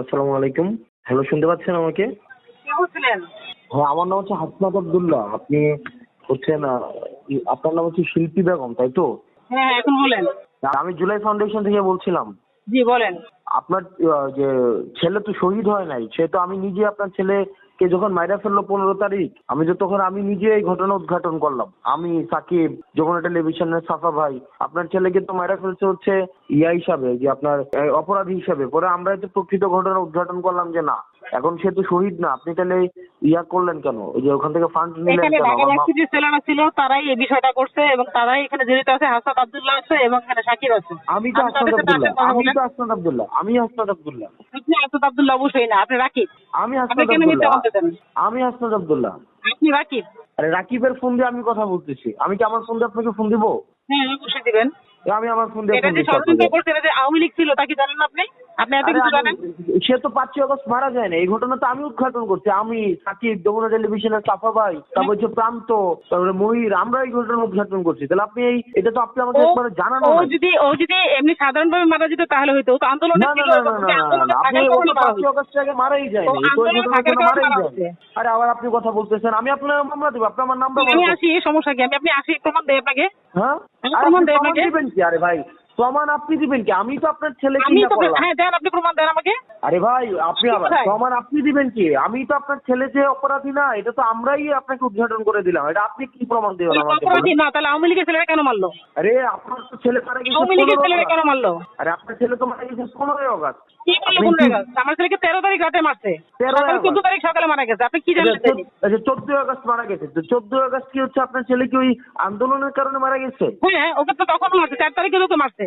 আসসালামু আলাইকুম। হ্যালো শুনতে পাচ্ছেন আমাকে? হ্যাঁ আমার নাম হচ্ছে হাসনাত আব্দুল্লাহ। আপনি হচ্ছেন আপনার নাম হচ্ছে শিল্পী বেগম তাই তো? হ্যাঁ হ্যাঁ, এখন বলেন। আমি জুলাই ফাউন্ডেশন থেকে বলছিলাম। জি বলেন। আপনার যে ছেলে তো শহীদ হয় নাই সে তো আমি নিজে আপনার ছেলেকে যখন মাইরা ফেলল পনেরো তারিখ, আমি তো তখন আমি নিজে এই ঘটনা উদ্ঘাটন করলাম। আমি সাকিব, যখন একটা টেলিভিশনের সাফা ভাই, আপনার ছেলেকে তো মাইরা ফেলছে হচ্ছে ইয়া হিসাবে, যে আপনার অপরাধী হিসাবে। পরে আমরা তো প্রকৃত ঘটনা উদ্ঘাটন করলাম যে না, এখন সে তো শহীদ না, আপনি তাহলে ইয়া করলেন কেন? ওই যে ওখান থেকে ফান্ড নিলেন কেন? ঢাকা মা- ভার্সিটির ছেলেরা ছিল তারাই এই বিষয়টা করছে এবং তারাই এখানে জড়িত আছে হাসান আব্দুল্লাহ আছে এবং এখানে শাকির আছে। আমি তো তাদের আব্দুল্লাহ। আমি তো হাসনাত আব্দুল্লাহ। আমি হাসনাত আব্দুল্লাহ। আপনি হাসান আব্দুল্লাহ অবশ্যই না আপনি রাকিব। আমি মিথ্যা আব্দুল্লাহ। আমি হাসনাত আব্দুল্লাহ। আপনি রাকিব। আরে রাকিবের ফোন দিয়ে আমি কথা বলতেছি। আমি কি আমার ফোন দিয়ে আপনাকে ফোন দিব? হ্যাঁ অবশ্যই দিবেন। আমি আমার ফোন দিয়ে এটা যে ষড়যন্ত্র। করছে এটা যে আওয়ামী লীগ ছিল তা কি জানেন আপনি? আপনি এত কিছু জানেন? সে তো পাঁচই অগস্ট মারা যায় না। এই ঘটনা তো আমি উদ্ঘাটন করছি। আমি সাকিব যমুনা টেলিভিশনের সাফা ভাই তারপর হচ্ছে প্রান্ত তারপরে মহির আমরা এই ঘটনা উদ্ঘাটন করছি। তাহলে আপনি এই এটা তো আপনি আমাকে ও একবারে জানানো ও যদি ও যদি এমনি সাধারণভাবে মারা যেত তাহলে হয়তো ও তো আন্দোলনে না না ছিল না না না, না, না, আপনি ও তো পাঁচই অগস্ট আগে মারাই যায়নি। ও তো এই জন্য কারণে মারাই যায় আরে আবার আপনি কথা বলতেছেন আমি আপনার মামলা দেবো আপনি আমার নাম্বার আমি আসি এই সমস্যা কি? আমি আপনি আসি প্রমাণ দেয় আপনাকে। হ্যাঁ? দিবেন কি? আরে ভাই প্রমাণ আপনি দিবেন কি? আমি তো আপনার ছেলেকে আমি তো হ্যাঁ দেন আপনি প্রমাণ দেন আমাকে। আরে ভাই আপনি আবার প্রমাণ আপনি দিবেন কি? আমি তো আপনার ছেলে যে অপরাধী না এটা তো আমরাই আপনাকে উদ্ঘাটন করে দিলাম। এটা আপনি কি প্রমাণ দিবেন আমাকে অপরাধী? না তাহলে আওয়ামী লীগের ছেলেরা কেন মারলো? আরে আপনার তো ছেলে মারা গেছে আওয়ামী লীগের ছেলেরা কেন মারলো? আরে আপনার ছেলে তো মারা গেছে পনেরোই অগাস্ট। কি বলল আপনি কোন কি- জায়গা আমার ছেলেকে তেরো তারিখ রাতে মারছে। 13 সকালে আগস্ট। চোদ্দ তারিখ সকালে মারা গেছে। আপনি কি জানেন আচ্ছা চোদ্দই আগস্ট মারা গেছে। তো চোদ্দই আগস্ট কি হচ্ছে? আপনার ছেলে কি ওই আন্দোলনের কারণে মারা গেছে? হ্যাঁ ওকে তো তখন মারছে চার তারিখে ওকে মারছে।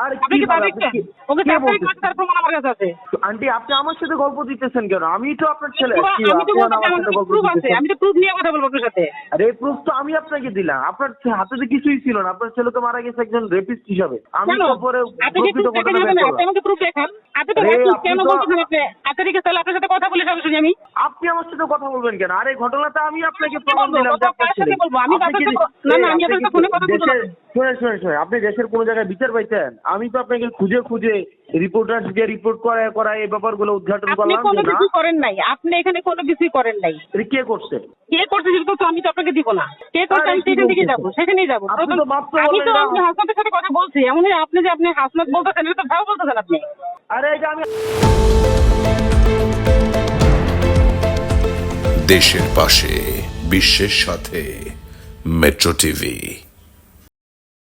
আরে আপনি কি ওকে তার প্রমাণ আমার কাছে আছে। আন্টি আপনি আমার সাথে গল্প দিতেছেন কেন? আমি তো আপনার ছেলে। আমি তো আপনি বলতে আমার আমার সাথে গল্প প্রুফ আছে আমি তো প্রুফ নিয়ে কথা বলব আপনার সাথে। আরে প্রুফ তো আমি আপনাকে দিলাম। আপনার হাতে তো কিছুই ছিল না। আপনার ছেলে তো মারা গেছে একজন রেপিস্ট হিসাবে। আমি কেন? তো পরে আপনি কি প্রুফ দেখে ঘটনা যাবেন বের আপনি আমাকে প্রুফ দেখান। আপনি তো আরে, কেন তো- বলতেছেন আপনি? তাহলে আপনার সাথে কথা বলে সরাসরি আমি। আপনি আমার সাথে কথা বলবেন কেন? আরে ঘটনাটা আমি আপনাকে আমি প্রমাণ বলব, দিলাম যে আপনার ছেলে। বলব? আমি আপনি তার কি- সাথে ক- না, না, আমি আপনার সাথে ফোনে কথা বলব না। দেশের- শুনেন শুনেন শুনেন। আপনি দেশের কোনো জায়গায় বিচার পাইতেন? আমি তো আপনাকে খুঁজে খুঁজে রিপোর্টার দিয়ে রিপোর্ট করায় করায় এই ব্যাপারগুলো উদ্ঘাটন আপনি করলাম কোনো যে না। কিছু করেন নাই। আপনি এখানে কোনো কিছুই করেন নাই। কে করছে? কে করছে সেটা তো আমি তো আপনাকে দিব না। কে করছে আমি সেখান থেকে? যাব সেখানেই যাব। আপনি আমি তো। আপনি হাসনাতের সাথে কথা বলছি এমন হলে আপনি যে আপনি হাসনাত বলতেছেন এটা তো ভালো বলতেছেন আপনি। আরে এটা আমি দেশের পাশে বিশ্বের সাথে মেট্রো টিভি।